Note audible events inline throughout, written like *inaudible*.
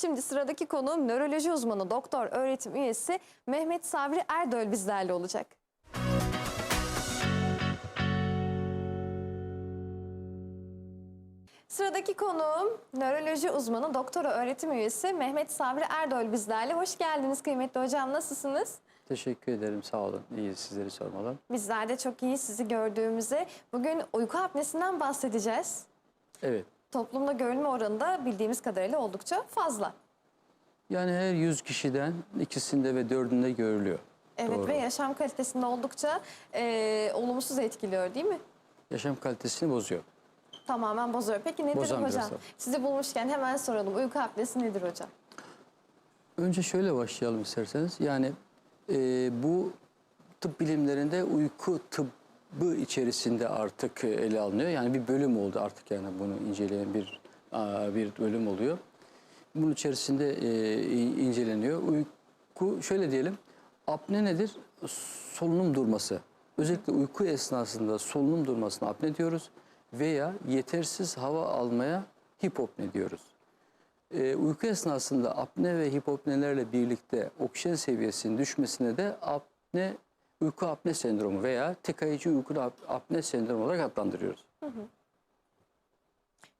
Şimdi sıradaki konuğum nöroloji uzmanı doktor öğretim üyesi Mehmet Sabri Erdöl bizlerle olacak. Sıradaki konuğum nöroloji uzmanı doktora öğretim üyesi Mehmet Sabri Erdöl bizlerle. Hoş geldiniz kıymetli hocam nasılsınız? Teşekkür ederim. Sağ olun. İyi sizleri sormalı. Bizler de çok iyi sizi gördüğümüze. Bugün uyku apnesinden bahsedeceğiz. Evet. Toplumda görülme oranı da bildiğimiz kadarıyla oldukça fazla. Yani her 100 kişiden ikisinde ve dördünde görülüyor. Evet Doğru. ve yaşam kalitesinde oldukça e, olumsuz etkiliyor değil mi? Yaşam kalitesini bozuyor. Tamamen bozuyor. Peki nedir Bozan biraz hocam? Sizi bulmuşken hemen soralım. Uyku apnesi nedir hocam? Önce şöyle başlayalım isterseniz. Yani e, bu tıp bilimlerinde uyku tıbbı içerisinde artık e, ele alınıyor. Yani bir bölüm oldu artık yani bunu inceleyen bir bir bölüm oluyor. Bunun içerisinde e, in- inceleniyor. Uyku şöyle diyelim. Apne nedir? Solunum durması. Özellikle uyku esnasında solunum durmasına apne diyoruz veya yetersiz hava almaya hipopne diyoruz. Ee, uyku esnasında apne ve hipopnelerle birlikte oksijen seviyesinin düşmesine de apne uyku apne sendromu veya tıkayıcı uyku ap- apne sendromu olarak adlandırıyoruz.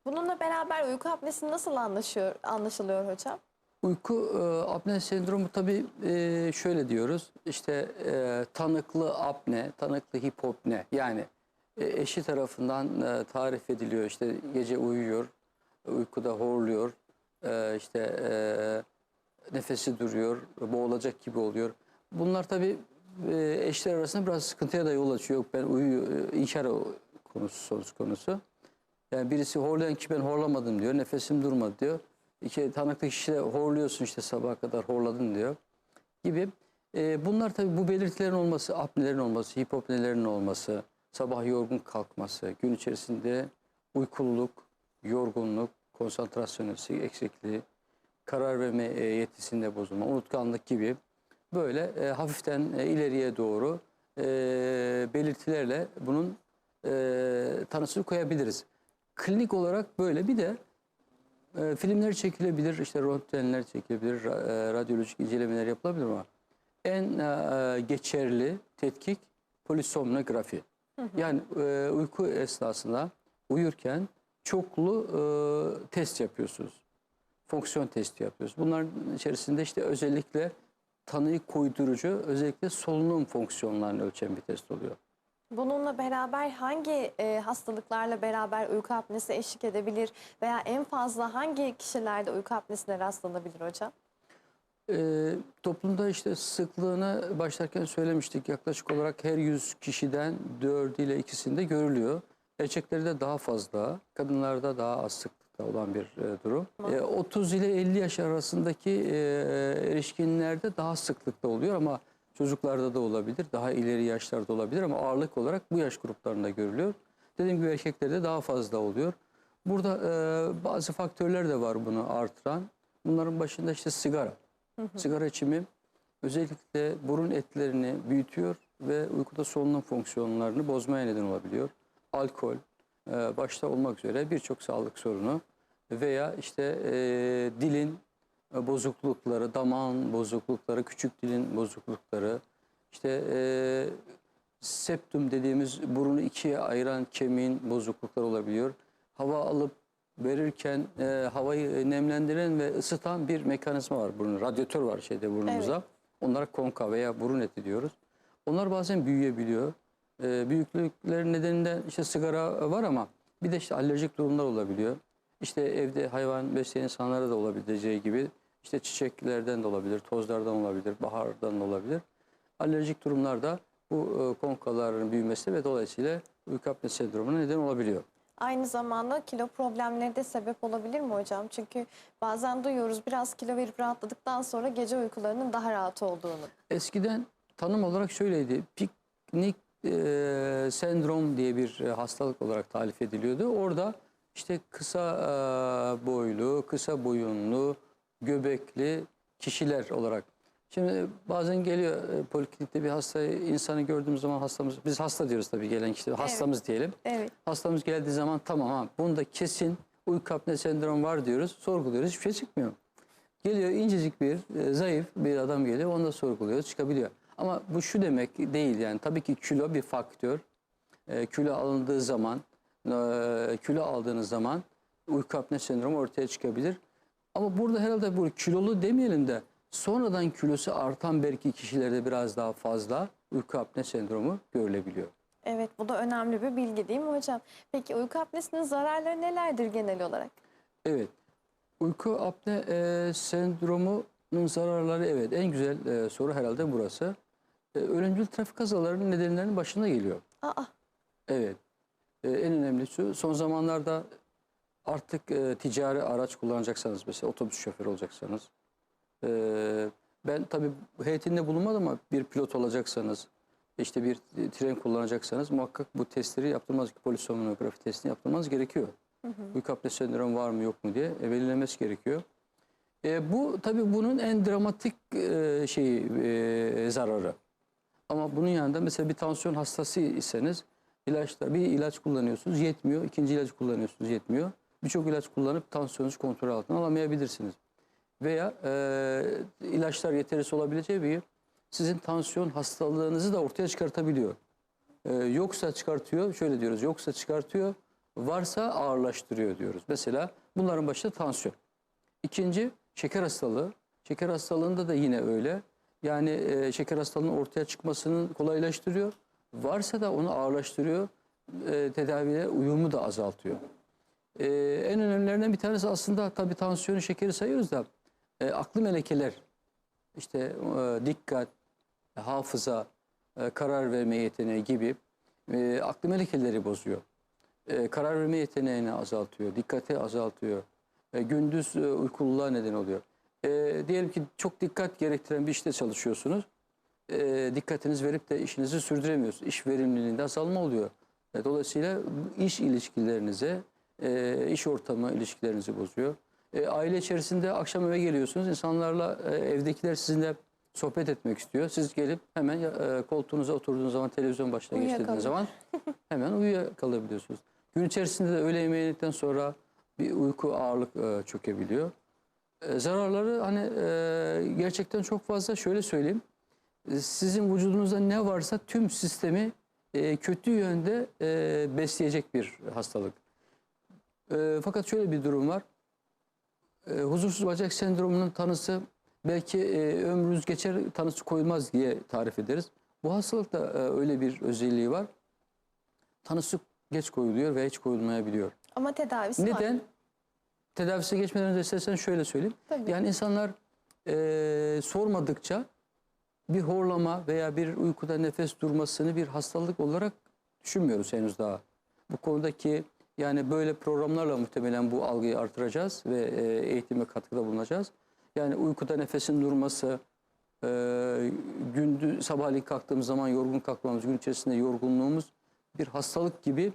Bununla beraber uyku apnesi nasıl anlaşıyor, anlaşılıyor hocam? Uyku e, apne sendromu tabii e, şöyle diyoruz. İşte e, tanıklı apne, tanıklı hipopne yani e, eşi tarafından e, tarif ediliyor. İşte gece uyuyor, uykuda horluyor, e, işte e, nefesi duruyor, boğulacak gibi oluyor. Bunlar tabii e, eşler arasında biraz sıkıntıya da yol açıyor. Yok ben uyuyor, e, inkar konusu söz konusu. Yani birisi horlayan ki ben horlamadım diyor. Nefesim durmadı diyor. İki tanıklı kişi de horluyorsun işte sabaha kadar horladın diyor. Gibi. Ee, bunlar tabii bu belirtilerin olması, apnelerin olması, hipopnelerin olması, sabah yorgun kalkması, gün içerisinde uykululuk, yorgunluk, konsantrasyon eksikliği, karar verme e, yetisinde bozulma, unutkanlık gibi böyle e, hafiften e, ileriye doğru e, belirtilerle bunun e, tanısını koyabiliriz. Klinik olarak böyle bir de e, filmler çekilebilir, işte röntgenler çekilebilir, e, radyolojik incelemeler yapılabilir ama en e, geçerli tetkik polisomnografi. Yani e, uyku esnasında uyurken çoklu e, test yapıyorsunuz. Fonksiyon testi yapıyoruz. Bunların içerisinde işte özellikle tanıyı koydurucu, özellikle solunum fonksiyonlarını ölçen bir test oluyor. Bununla beraber hangi e, hastalıklarla beraber uyku apnesi eşlik edebilir veya en fazla hangi kişilerde uyku apnesine rastlanabilir hocam? Ee, toplumda işte sıklığını başlarken söylemiştik. Yaklaşık olarak her 100 kişiden 4 ile ikisinde görülüyor. Erkeklerde daha fazla, kadınlarda daha az sıklıkta olan bir e, durum. E, 30 ile 50 yaş arasındaki e, erişkinlerde daha sıklıkta oluyor ama çocuklarda da olabilir, daha ileri yaşlarda olabilir ama ağırlık olarak bu yaş gruplarında görülüyor. Dediğim gibi erkeklerde daha fazla oluyor. Burada e, bazı faktörler de var bunu artıran. Bunların başında işte sigara. Sigara içimi özellikle burun etlerini büyütüyor ve uykuda solunum fonksiyonlarını bozmaya neden olabiliyor. Alkol e, başta olmak üzere birçok sağlık sorunu veya işte e, dilin e, bozuklukları, damağın bozuklukları, küçük dilin bozuklukları, işte e, septum dediğimiz burunu ikiye ayıran kemiğin bozuklukları olabiliyor. Hava alıp verirken e, havayı nemlendiren ve ısıtan bir mekanizma var burun, radyatör var şeyde burnumuza. Evet. Onlara konka veya burun eti diyoruz. Onlar bazen büyüyebiliyor. E, büyüklükleri nedeninden işte sigara var ama bir de işte alerjik durumlar olabiliyor. İşte evde hayvan besleyen insanlara da olabileceği gibi işte çiçeklerden de olabilir, tozlardan olabilir, bahardan da olabilir. Alerjik durumlarda bu e, konkaların büyümesi ve dolayısıyla uyku apne sendromuna neden olabiliyor. Aynı zamanda kilo problemleri de sebep olabilir mi hocam? Çünkü bazen duyuyoruz biraz kilo verip rahatladıktan sonra gece uykularının daha rahat olduğunu. Eskiden tanım olarak şöyleydi. Piknik e, sendrom diye bir e, hastalık olarak tarif ediliyordu. Orada işte kısa e, boylu, kısa boyunlu, göbekli kişiler olarak. Şimdi bazen geliyor e, poliklinikte bir hasta insanı gördüğümüz zaman hastamız, biz hasta diyoruz tabii gelen kişi, hastamız diyelim. Evet. Hastamız geldiği zaman tamam ha bunda kesin uyku apne sendromu var diyoruz, sorguluyoruz, hiçbir şey çıkmıyor. Geliyor incecik bir, e, zayıf bir adam geliyor. Onu da sorguluyor, çıkabiliyor. Ama bu şu demek değil yani. Tabii ki kilo bir faktör. E, kilo alındığı zaman, e, kilo aldığınız zaman uyku apne sendromu ortaya çıkabilir. Ama burada herhalde bu kilolu demeyelim de sonradan kilosu artan belki kişilerde biraz daha fazla uyku apne sendromu görülebiliyor. Evet bu da önemli bir bilgi değil mi hocam? Peki uyku apnesinin zararları nelerdir genel olarak? Evet. Uyku apne e, sendromunun zararları evet en güzel e, soru herhalde burası. E, ölümcül trafik kazalarının nedenlerinin başında geliyor. Aa, Evet. E, en önemlisi son zamanlarda artık e, ticari araç kullanacaksanız mesela otobüs şoförü olacaksanız e, ben tabii heyetinde bulunmadım ama bir pilot olacaksanız işte bir tren kullanacaksanız muhakkak bu testleri yaptırmanız polisonografi testini yaptırmanız gerekiyor. Uyku apne sendromu var mı yok mu diye e, belirlemesi gerekiyor. E, bu tabii bunun en dramatik e, şeyi e, zararı. Ama bunun yanında mesela bir tansiyon hastası iseniz ilaçlar bir ilaç kullanıyorsunuz yetmiyor. ikinci ilacı kullanıyorsunuz yetmiyor. Birçok ilaç kullanıp tansiyonunuzu kontrol altına alamayabilirsiniz. Veya e, ilaçlar yetersiz olabileceği bir sizin tansiyon hastalığınızı da ortaya çıkartabiliyor. E, yoksa çıkartıyor, şöyle diyoruz, yoksa çıkartıyor, varsa ağırlaştırıyor diyoruz. Mesela bunların başında tansiyon. İkinci şeker hastalığı. Şeker hastalığında da yine öyle. Yani e, şeker hastalığının ortaya çıkmasını kolaylaştırıyor. Varsa da onu ağırlaştırıyor. E, tedaviye uyumu da azaltıyor. E, en önemlilerinden bir tanesi aslında tabii tansiyonu şekeri sayıyoruz da e, aklı melekeler. İşte e, dikkat, hafıza, e, karar verme yeteneği gibi e, aklı melekeleri bozuyor. E, karar verme yeteneğini azaltıyor, dikkati azaltıyor. E, gündüz e, uykululuğa neden oluyor. E, diyelim ki çok dikkat gerektiren bir işte çalışıyorsunuz. E, dikkatiniz verip de işinizi sürdüremiyorsunuz. İş verimliliğinde azalma oluyor. E, dolayısıyla iş ilişkilerinize, e, iş ortamı ilişkilerinizi bozuyor. E, aile içerisinde akşam eve geliyorsunuz. İnsanlarla e, evdekiler sizinle sohbet etmek istiyor. Siz gelip hemen e, koltuğunuza oturduğunuz zaman televizyon başına geçtiğiniz zaman *laughs* hemen uyuyakalabiliyorsunuz. Gün içerisinde de öğle yemeği yedikten sonra bir uyku ağırlık e, çökebiliyor. E, zararları hani e, gerçekten çok fazla. Şöyle söyleyeyim. E, Sizin vücudunuzda ne varsa tüm sistemi e, kötü yönde e, besleyecek bir hastalık. E, fakat şöyle bir durum var. E, huzursuz bacak sendromunun tanısı belki e, ömrünüz geçer tanısı koyulmaz diye tarif ederiz. Bu hastalıkta e, öyle bir özelliği var. Tanısı geç koyuluyor ve hiç koyulmayabiliyor. ama tedavisi var. Neden? Tedavisi geçmeden önce istersen şöyle söyleyeyim. Tabii. Yani insanlar e, sormadıkça bir horlama veya bir uykuda nefes durmasını bir hastalık olarak düşünmüyoruz henüz daha. Bu konudaki yani böyle programlarla muhtemelen bu algıyı artıracağız ve e, eğitime katkıda bulunacağız. Yani uykuda nefesin durması, e, gündüz sabahleyin kalktığımız zaman yorgun kalkmamız, gün içerisinde yorgunluğumuz bir hastalık gibi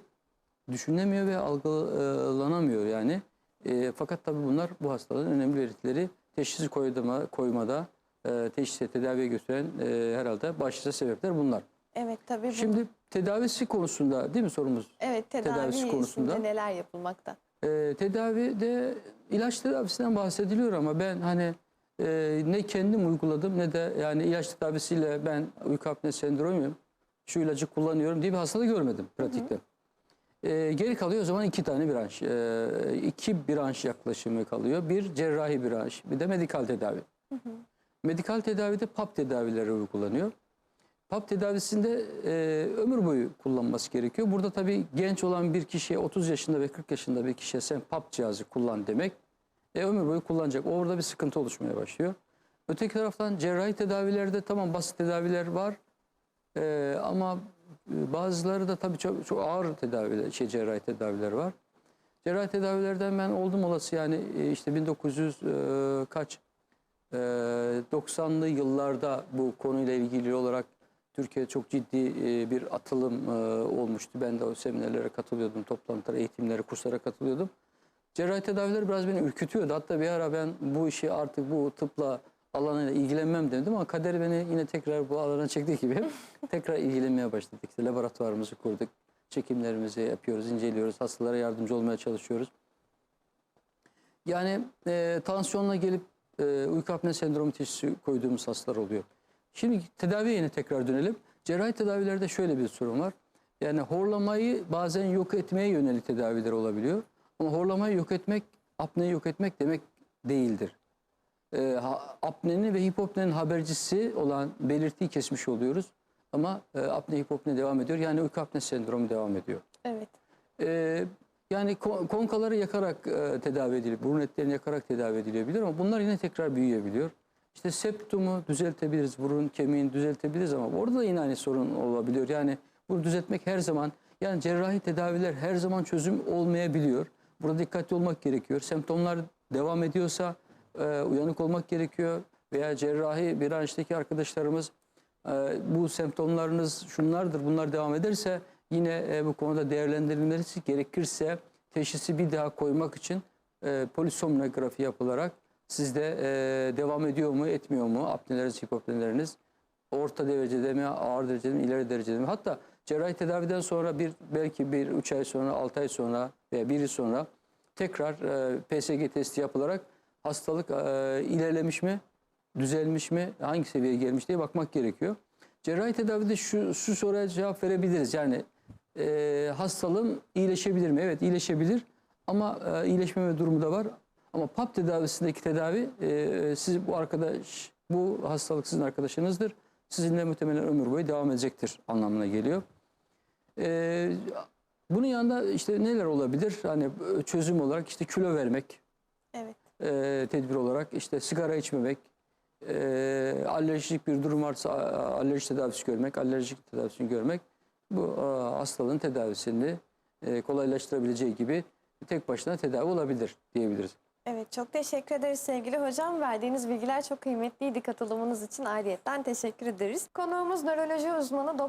düşünülemiyor ve algılanamıyor yani. E, fakat tabii bunlar bu hastalığın önemli belirtileri teşhisi koyma, koymada, e, teşhise tedaviye götüren e, herhalde başlıca sebepler bunlar. Evet tabii. bu- Şimdi tedavisi konusunda değil mi sorumuz? evet tedavi tedavisi konusunda- neler yapılmakta? E, tedavide ilaç tedavisinden bahsediliyor ama ben hani e, ne kendim uyguladım ne de yani ilaç tedavisiyle ben uyku apne sendromuyum, şu ilacı kullanıyorum diye bir hastalık görmedim pratikte. E, geri kalıyor o zaman iki tane branş. E, iki branş yaklaşımı kalıyor. Bir cerrahi branş, bir de medikal tedavi. Medikal tedavide PAP tedavileri uygulanıyor. PAP tedavisinde e, ömür boyu kullanması gerekiyor. Burada tabii genç olan bir kişiye 30 yaşında ve 40 yaşında bir kişiye sen PAP cihazı kullan demek e, ömür boyu kullanacak. Orada bir sıkıntı oluşmaya başlıyor. Öteki taraftan cerrahi tedavilerde tamam basit tedaviler var. E, ama bazıları da tabii çok, çok ağır tedaviler, şey cerrahi tedaviler var. Cerrahi tedavilerden ben oldum olası yani e, işte 1900 e, kaç e, 90'lı yıllarda bu konuyla ilgili olarak Türkiye'de çok ciddi e, bir atılım e, olmuştu. Ben de o seminerlere katılıyordum, toplantılara, eğitimlere, kurslara katılıyordum. Cerrahi tedaviler biraz beni ürkütüyordu. Hatta bir ara ben bu işi artık bu tıpla alanıyla ilgilenmem dedim ama kader beni yine tekrar bu alana çektiği gibi *laughs* tekrar ilgilenmeye başladık. İşte laboratuvarımızı kurduk, çekimlerimizi yapıyoruz, inceliyoruz, hastalara yardımcı olmaya çalışıyoruz. Yani e, tansiyonla gelip e, uyku apne sendromu teşhisi koyduğumuz hastalar oluyor. Şimdi tedaviye yine tekrar dönelim. Cerrahi tedavilerde şöyle bir sorun var. Yani horlamayı bazen yok etmeye yönelik tedaviler olabiliyor. Ama horlamayı yok etmek, apneyi yok etmek demek değildir. E, apnenin ve hipopnenin habercisi olan belirtiyi kesmiş oluyoruz. Ama e, apne hipopne devam ediyor. Yani uyku apne sendromu devam ediyor. Evet. Ee, yani kon- konkaları yakarak e, tedavi ediliyor, burun etlerini yakarak tedavi edilebilir ama bunlar yine tekrar büyüyebiliyor. İşte septumu düzeltebiliriz, burun kemiğini düzeltebiliriz ama orada da yine aynı sorun olabiliyor. Yani bunu düzeltmek her zaman, yani cerrahi tedaviler her zaman çözüm olmayabiliyor. Burada dikkatli olmak gerekiyor. Semptomlar devam ediyorsa e, uyanık olmak gerekiyor veya cerrahi branştaki arkadaşlarımız e, bu semptomlarınız şunlardır, bunlar devam ederse yine e, bu konuda değerlendirilmesi gerekirse teşhisi bir daha koymak için e, polisomnografi yapılarak sizde e, devam ediyor mu, etmiyor mu apneleriniz, hipopneleriniz orta derecede mi, ağır derecede mi, ileri derecede mi? Hatta cerrahi tedaviden sonra bir belki bir üç ay sonra, altı ay sonra veya bir yıl sonra tekrar e, PSG testi yapılarak hastalık e, ilerlemiş mi, düzelmiş mi, hangi seviyeye gelmiş diye bakmak gerekiyor. Cerrahi tedavide şu, şu soruya cevap verebiliriz. Yani e, hastalığım iyileşebilir mi? Evet iyileşebilir ama e, iyileşmeme durumu da var. Ama PAP tedavisindeki tedavi e, siz bu arkadaş, bu hastalık sizin arkadaşınızdır. Sizinle muhtemelen ömür boyu devam edecektir anlamına geliyor. E, bunun yanında işte neler olabilir? Hani çözüm olarak işte kilo vermek, Evet. E, tedbir olarak işte sigara içmemek, e, alerjik bir durum varsa alerji tedavisi görmek, alerjik tedavisini görmek bu a, hastalığın tedavisini e, kolaylaştırabileceği gibi tek başına tedavi olabilir diyebiliriz. Evet çok teşekkür ederiz sevgili hocam. Verdiğiniz bilgiler çok kıymetliydi. Katılımınız için ayrıyetten teşekkür ederiz. Konuğumuz nöroloji uzmanı Doktor